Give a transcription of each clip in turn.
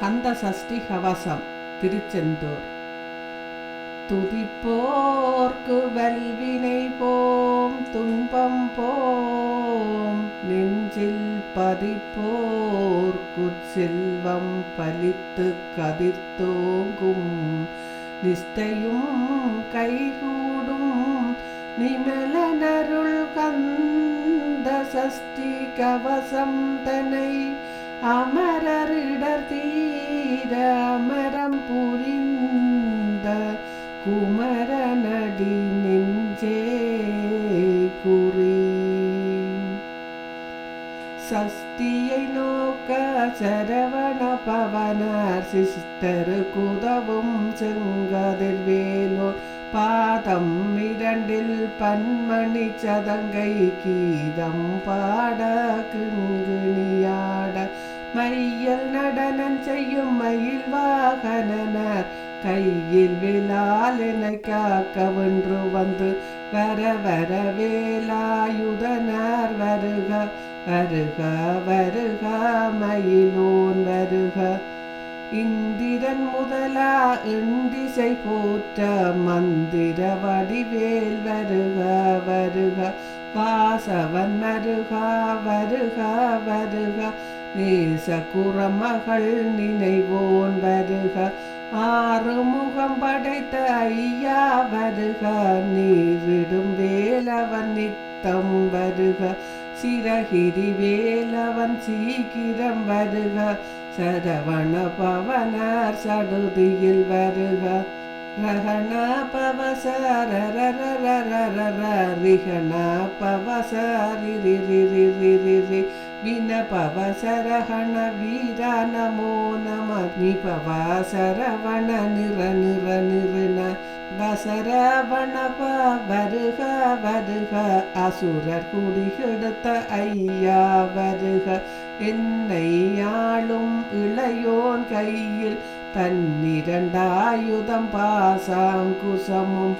கந்த சஷ்டி கவசம் திருச்செந்தூர். துதிப்போர்க்கு வல்வினை போம் துன்பம் போம் நெஞ்சில் பதிப்போர்க்கு செல்வம் பலித்து கதிர்த்தோங்கும். நிஷ்டையும் கைகூடும் நிமலனருள் கந்த சஷ்டி கவசம் தனை அமரரிடர் தீர சரவண பவனார் சிஸ்தருக்குதவும் குதவும் செங்கதிர்வேலோர் பாதம் இரண்டில் பன்மணி சதங்கை கீதம் பாட கிண்கிணியாட மையல் நடனம் செய்யும் மயில் வாகனனார் கையில் விழால் என காக்க வென்று வந்து வர வர வேலாயுதனார் வருக வருக வருக மயிலோன் வருக. இந்திரன் முதலா எண்டிசை போற்ற மந்திர வடிவேல் வருக வருக. வாசவன் வருக வருக வருக. நேச குரமகள் நினைவோன் வருக. ஆறு முகம் படைத்த ஐயா வருக. நீரிடும் வேலவன் நித்தம் வருக. சிறகிரி வேலவன் சீக்கிரம் வருவார் சரவண பவனார் சடுதியில் வருவார் ரகண பவசரிகண பவசரி வின பவசரகண வீர நமோ நம. நிபவ சரவண நிற நிற நிற வசரவணப வருக வருக அசுரர் குடிகெடுத்த ஐயா வருக. என்னை ஆளும் இளையோன் கையில் பன்னிரண்டாயுதம் பாசாங்குசமும்.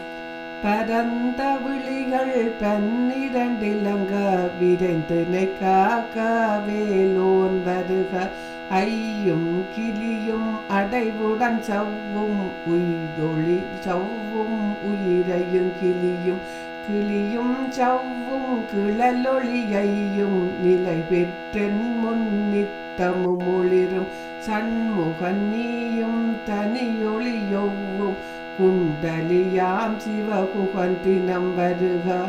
பரந்த விழிகள் பன்னிரண்டிலங்க விரைந்து காக்க வேலோன் வருக. ஐயும் கிளியும் அடைவுடன் சவ்வும் உய்தொழி சவ்வும் உயிரையும் கிளியும் கிளியும் சவ்வும் கிளலொளியையும் நிலை பெற்றென் முன்னித்தமும் ஒளிரும் சண்முகன் நீயும் தனியொளியொவ்வும் குண்டலியாம் சிவகுகன் தினம் வருக.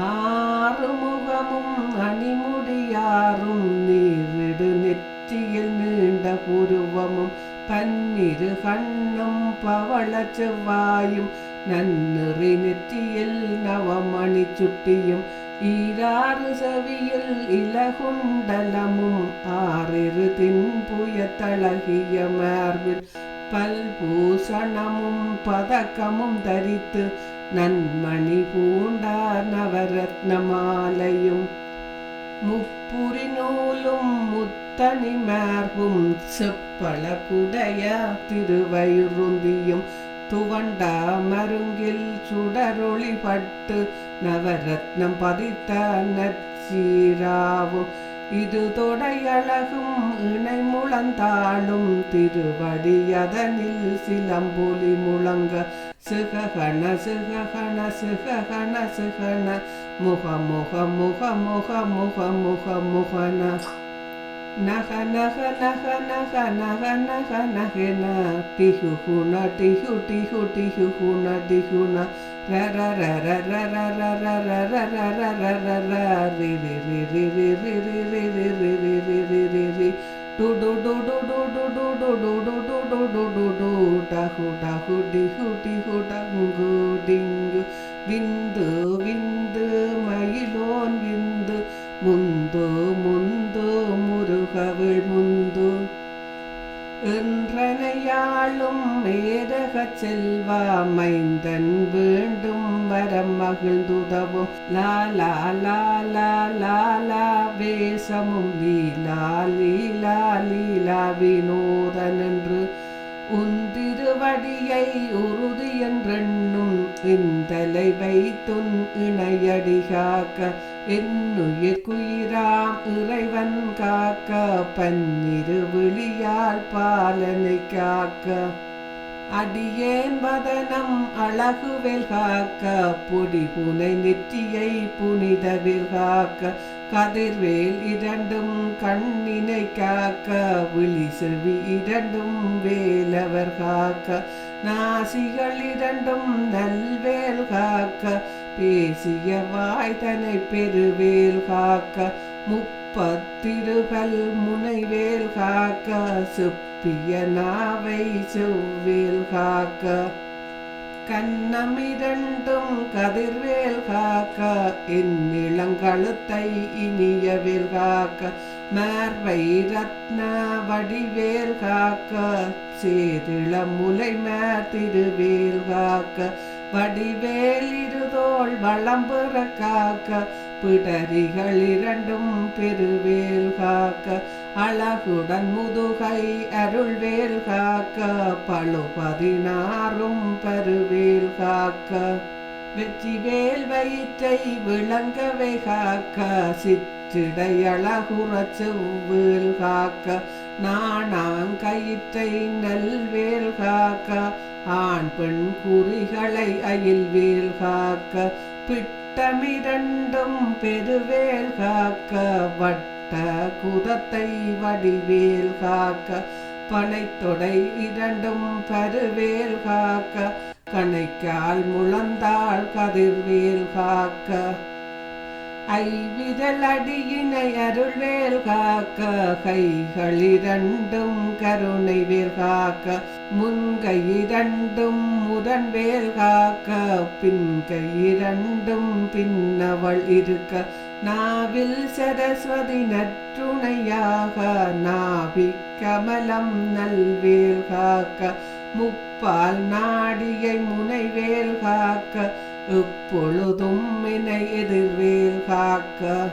ஆறுமுகமும் அணிமுடியாரும் நீரிடு நெற்றியில் நீண்ட புருவமும் பன்னிரு கண்ணும் பவள செவ்வாயும் நன்னிறை நெற்றியில் நவமணி சுட்டியும் ஈராறு செவியில் இலகுண்டலமும் ஆறிரு தின்புய தழகிய மார்பில் பல்பூஷணமும் பதக்கமும் தரித்து நன்மணி பூண்ட நவரத்ன மாலையும் முப்புரி நூலும் முத்து மார்பும் செப்பள குடைய திருவயுருந்தியும் துவண்ட மருங்கில் சுடரொளி பட்டு நவரத்னம் பதித்த நச்சீராவும் இது தொடையழகும் இணை முழந்தாளும் திருவடியதனில் சிலம்பொலி முழங்க. சுககண சுககண சுககண சுகன. முக முக முக முக முக முக முகன. Naha naha naha naha naha naha naha nahena tihu huna tihu tihu tihu huna tihu na ra ra ra ra ra ra ra ra ra ra ra ra ra ra ra ri ri ri ri ri ri ri ri ri ri ri ri ri ri ri do do do do do do do do do do do do do do do tahu tahu tihu tihu tahu ding bindu bindu முருகவிழ் முந்து. என்றனையாளும் மேதக செல்வா மைந்தன் வேண்டும் வரம் மகிழ்ந்துதவும். லாலா லாலா லாலா வேசமும் லீலா லீலா லீலா வினோதன் என்று உந்திருவடியை உறுதி என்றெண்ணும் இந்தலை வைத்துன் இணையடிகாக்க காக்க இறைவன் காக்க பன்னிரு விழியால் பாலனை காக்க. அடியேன் வதனம் அழகுவில் காக்க பொடி புனை நெற்றியை புனிதவில் காக்க. கதிர்வேல் இரண்டும் கண்ணினை காக்க விழி செவி இரண்டும் வேலவர் காக்க. நாசிகள் இரண்டும் நல்வேல் காக்க பேசிய வாய்தனை பெருவேல் காக்க முப்பத்திருகல் முனைவேல் காக்க செப்பிய நாவை செவ்வேல் காக்க. கண்ணமிரண்டும் கதிர்வேல் காக்க என் இளங்கழுத்தை இனியவேல் காக்க மார்வை ரத்ன வடிவேல் காக்க சேரிள முலை மேர் திருவேல் காக்க வடிவேலிருதோள் இருதோள் வளம்பெற காக்க பிடரிகள் இரண்டும் பெருவேல் காக்க அழகுடன் முதுகை அருள்வேல் காக்க பழு பதினாறும் பருவேல் காக்க. வெற்றி வேல் வயிற்றை விளங்கவை காக்க சிற்றிடை அழகுற செவ்வேல் காக்க நாணாங்கயிற்றை நல்வேல் காக்க ஆண் பெண் குறிகளை அயில்வேல் காக்க பிட்டமிரண்டும் பெருவேல் காக்க வட்ட குதத்தை வடிவேல் காக்க பனைத்தொடை இரண்டும் பருவேல் காக்க கணைக்கால் முழந்தாள் கதிர்வேல் காக்க ஐவிரல் அடியினை அருள்வேல் காக்க கைகளிரண்டும் கருணை வேல் காக்க முன்கையிரண்டும் முரண்வேல் காக்க பின்கையிரண்டும் பின்னவள் இருக்க. நாவில் சரஸ்வதி நற்றுணையாக நாவி கமலம் நல்வேல் காக்க முப்பால் நாடியை முனைவேல் காக்க இப்பொழுதும் என்னை எதிர்வேல் காக்க.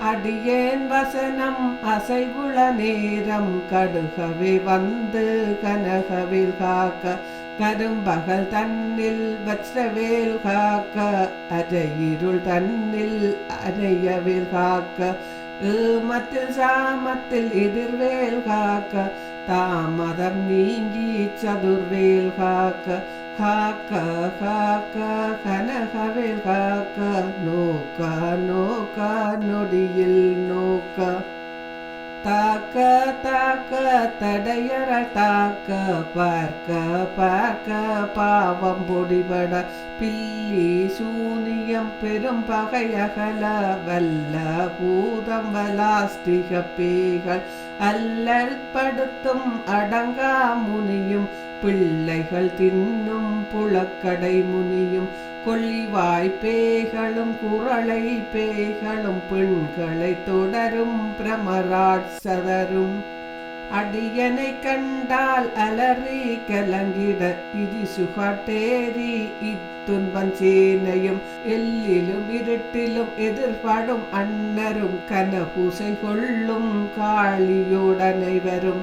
அடியேன் வசனம் அசைவுள நேரம் கடுகவே வந்து கனகவில் காக்க. கரும்பகல் தன்னில் வச்சவேல் காக்க. அஜயிருள் தன்னில் அரையவில் காக்க. ஏமத்தில் சாமத்தில் எதிர்வேல் காக்க. தாமதம் நீங்கி சதுர்வேல் காக்க. காக்க காக்க கனகவேல் காக்க நோக்க நோக்க நொடியில் நோக்க. தாக்க தாக்க தடையற தாக்க பார்க்க பார்க்க பாவம் பொடிபட. பில்லி சூனியம் பெரும் பகையகல வல்ல பூதம் வலாஸ்திக பேய்கள். அல்லற்படுத்தும் அடங்கா முனியும் பிள்ளைகள் தின்னும் புழக்கடை முனியும் கொள்ளிவாய் பேய்களும் குரளை பேய்களும் பெண்களை தொடரும் பிரமராட்சதரும். அடியனை கண்டால் அலறி கலங்கிட இது சுகாட்டேரி இத்துன்பன் சேனையும் எல்லிலும் இருட்டிலும் எதிர்படும் அன்னரும் கனபூசை கொள்ளும் காளியோடனை வரும்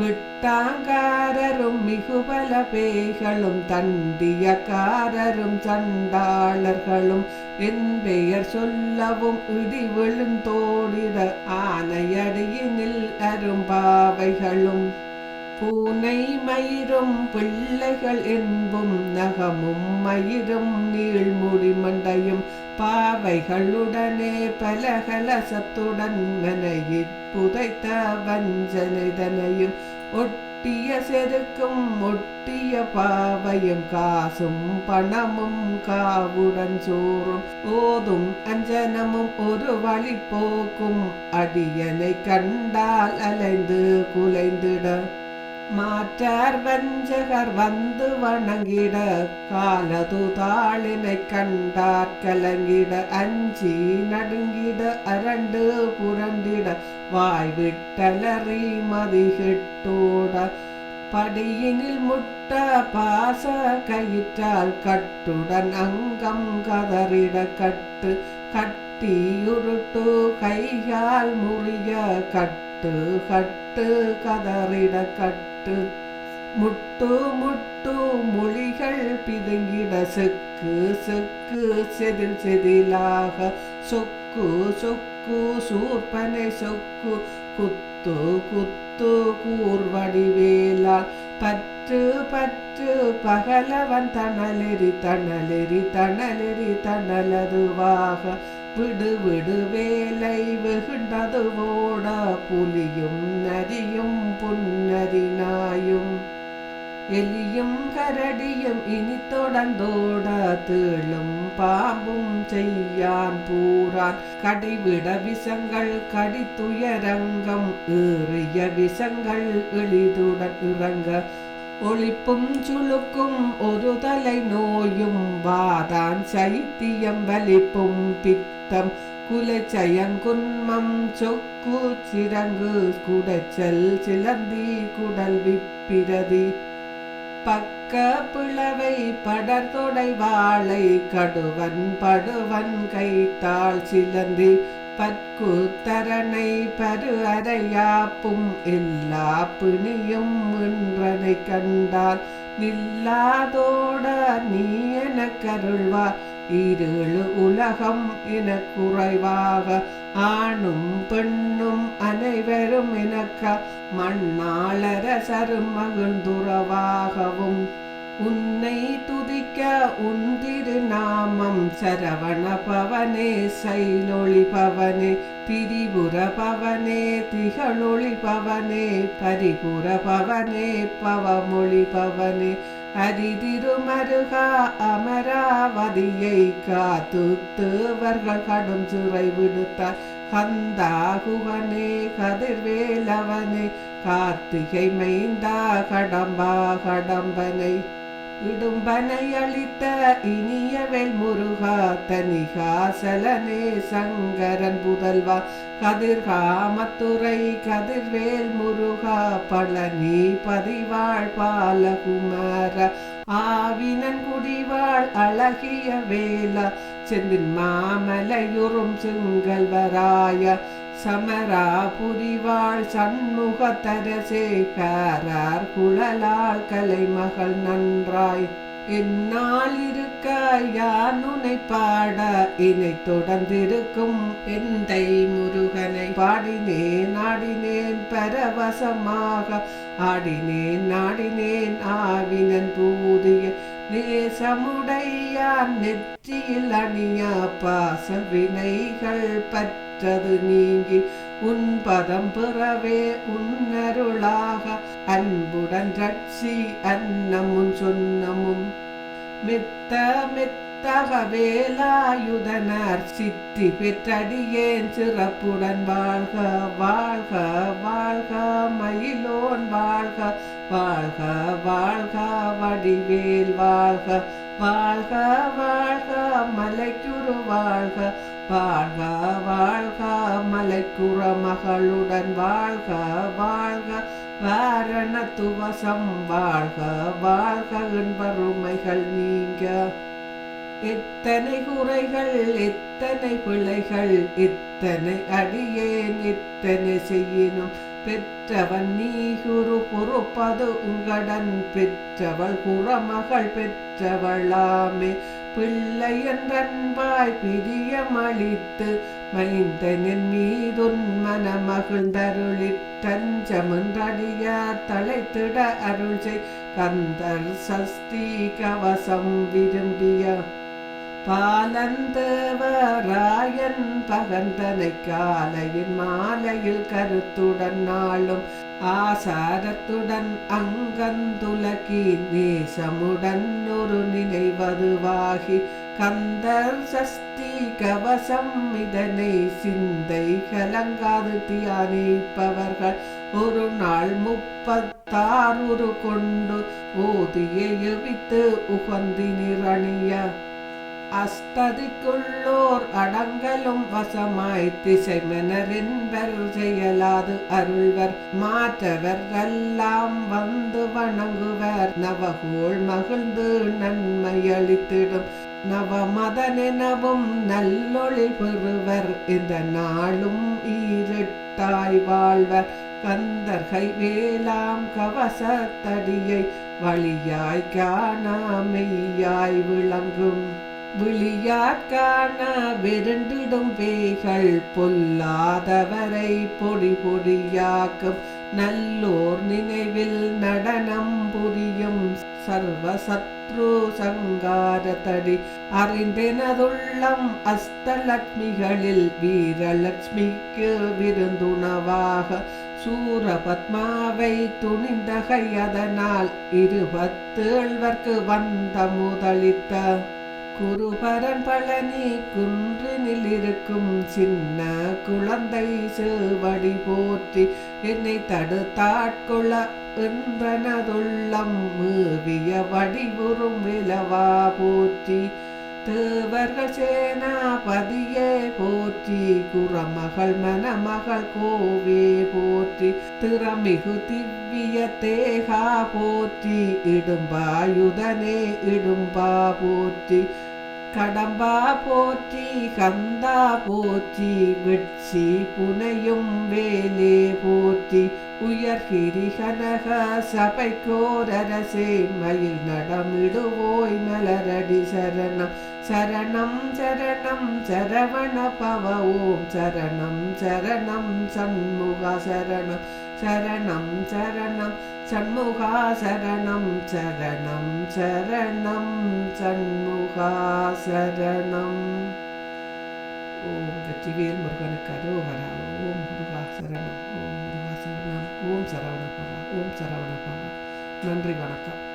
விட்டாங்காரரும் மிகுபல பேய்களும் தண்டியக்காரரும் சண்டாளர்களும் என் பெயர் சொல்லவும் இடி விழுந்தோடிட ஆனையடியினில் அரும்பாவைகளும். பூனை மயிரும் பிள்ளைகள் என்பும் நகமும் மயிரும் நீள்முடி மண்டையும் பாவைகளுடனே பலகலசத்துடன் மனையிற் புதைத்த வஞ்சனைதனையும் ஒட்டிய செருக்கும் ஒட்டிய பாவையும் காசும் பணமும் காவுடன் சோறும் ஓதும் அஞ்சனமும் ஒரு வழி போக்கும் அடியனை கண்டால் அலைந்து குலைந்திட மாற்றார் வஞ்சகர் வந்து வணங்கிட காலது தாளினை கண்டார் கலங்கிட அஞ்சி நடுங்கிட அரண்டு புரண்டிட வாய் விட்டலறி மதிகிட்டோட. படியினில் முட்ட பாச கயிற்றால் கட்டுடன் அங்கம் கதறிட கட்டு கட்டியுருட்டு கையால் முறிய கட்டு கட்டு கதறிட கட்டு. முட்டு முட்டு முட்டு மொழிகள் பிதுங்கிட செக்கு செக்கு செதில் செதிலாக சொக்கு சொக்கு சூர்பனை சொக்கு குத்து குத்து கூர்வடிவேலால் பற்று பற்று பகலவன் தணலெறி தணலெறி தணலெறி தணலதுவாக விடு விடு வேலை வெகுண்டது ஓட புலியும் நரியும் புன்னரி நாயும் எலியும் கரடியும் இனி தொடர்ந்தோட தேளும் பாம்பும் செய்யான் பூரான். கடிவிட விசங்கள் கடித்துயரங்கம் ஏறிய விசங்கள் எளிதுடன் இறங்க. ஒளிப்பும் சுளுக்கும் ஒரு தலை நோயும் வாதான் சைத்தியம் வலிப்பும் பித்தம் குலச்சயங்குன்மம் சொக்கு சிறங்கு குடச்சல் சிலந்தி குடல் விப்பிரதி. பக்க பிளவை படர்தொடை வாழை கடுவன் படுவன் கைத்தாள் சிலந்தி பற்கு தரணை பரு அறையாப்பும் எல்லா பிணியும் என்றனை கண்டால் நில்லாதோட நீ என கருள்வார். இருளு உலகம் என குறைவாக ஆணும் பெண்ணும் அனைவரும் எனக்க மண்ணாளரசரும் மகிழ்ந்துறவாகவும் உன்னை துதிக்க உன் திருநாமம் சரவண பவனே சைலொளி பவனே திரிபுர பவனே திகழொளி பவனே பரிபுர பவனே பவமொழி பவனே அரிதிருமருகா அமராவதியை காத்துத்துவர்கள் கடும் சிறை விடுத்தார். கந்தா குகனே கதிர்வேலவனே கார்த்திகை மைந்தா கடம்பா கடம்பனை இடும்பனை அளித்த இனியவேல் முருகா தனிகாசலனே சங்கரன் புதல்வா கதிர்காமத்துறை கதிர்வேல் முருகா பழனி பதிவாழ் பாலகுமார ஆவினன் குடிவாழ் அழகிய வேலா செந்தின் மாமலையுறும் செங்கல்வராய சமராபுரிவாள் சண்முக தரசேகாரார் குழலாள் கலைமகள் நன்றாய். என்னால் இருக்க யான் உனை பாட? இனை தொடர்ந்திருக்கும் எந்தை முருகனை பாடினேன் ஆடினேன் பரவசமாக. ஆடினேன் நாடினேன் ஆவினன் பூதிய நேசமுடையான் நெற்றியில் அணியா பாச வினைகள் பற்றி பற்றது நீங்கி உன் பதம் பெறவே உன்னருளாக அன்புடன் ரட்சி அன்னமும் சொன்னமும். மித்த மித்தக வேலாயுதனார் சித்தி பெற்றடியேன் சிறப்புடன் வாழ்க வாழ்க வாழ்க மயிலோன் வாழ்க வாழ்க வாழ்க வடிவேல் வாழ்க. வாழ்க வாழ்க மலைக்குரு வாழ்க. வாழ்க வாழ்க மலைக்குற மகளுடன் வாழ்க வாழ்க. வாரண துவசம் வாழ்க வாழ்க. என்பருமைகள் நீங்க. எத்தனை குறைகள் எத்தனை பிழைகள் எத்தனை அடியேன் எத்தனை செய்யினும். பெற்றவன் நீகுரு பொறுப்பது உங்கடன். பெற்றவள் குறமகள் பெற்றவளாமே. பிள்ளை என்றன்பாய் பிரியமளித்து மைந்தனின் மீதுன் மனமகிழ்ந்தருளித் தஞ்சமென்றடியா தழைத்திட அருள் செய். கந்தர் சஸ்தி கவசம் விரும்பிய பாலந்தவராயன் பகந்தனை காலையின் மாலையில் கருத்துடன் நாளும் ஆசாரத்துடன் அங்கந்துலகி நேசமுடன் ஒரு நினைவதுவாகி கந்தர் சஸ்தி கவசம் இதனை சிந்தை கலங்காது தியானிப்பவர்கள் ஒரு நாள் முப்பத்தாறு கொண்டு ஓதியை எவித்து உகந்தினிரணிய அஸ்ததிக்குள்ளோர் அடங்கலும் வசமாய் திசை மனரென்பர் செயலாது அருள்வர். மாற்றவர் எல்லாம் வந்து வணங்குவர். நவகோள் மகிழ்ந்து நன்மையளித்திடும். நவமதனெனவும் நல்லொளி பெறுவர். இந்த நாளும் ஈரட்டாய் வாழ்வர். கந்தர்கை வேலாம் கவசத்தடியை வழியாய் காணாமையாய் விளங்கும். விழியாக்கான விரண்டிடும் பேய்கள் பொல்லாதவரை பொடி பொடியாக்கும். நல்லோர் நினைவில் நடனம் புரியும் சர்வசத்ரு சங்காரத்தடி. அறிந்தெனதுள்ளம் அஸ்தலட்சுமிகளில் வீரலட்சுமிக்கு விருந்துணவாக. சூரபத்மாவை துணிந்தகை அதனால் இருபத்தேழ்வர்க்கு வந்த முதலித்த குருபரன் பழனி குன்றினில் இருக்கும் சின்ன குழந்தை செவடி போற்றி என்னை தடுத்தாட்கொள்ள என்றனதுள்ளம் மேவிய வடிவுறும் விலவா போற்றி தேவர்கள் சேனாபதியே போற்றி குறமகள் மணமகள் கோவே போற்றி திறமிகு திவ்விய தேகா போற்றி இடும்பாயுதனே இடும்பா போற்றி கடம்பா போற்றி கந்தா போற்றி வெட்சி புனையும் வேலே போற்றி உயர்கிரி கனக கோரரசே மயில் நடமிடுவோய் மலரடி சரணம் சரணம் சரணம் சரவண பவ ஓம் சரணம் சரணம் சண்முக சரணம் சரணம் சரணம் சண்முகா சரணம் சரணம் சரணம் சண்முகா சரணம் ஓம் வெற்றிவேல் முருகனுக்கு அரோகரா. ஓம் முருகா சரணம் ஓம் முருகா சரணம் ஓம் சரவண பவா. ஓம் சரவண பவா. நன்றி வணக்கம்.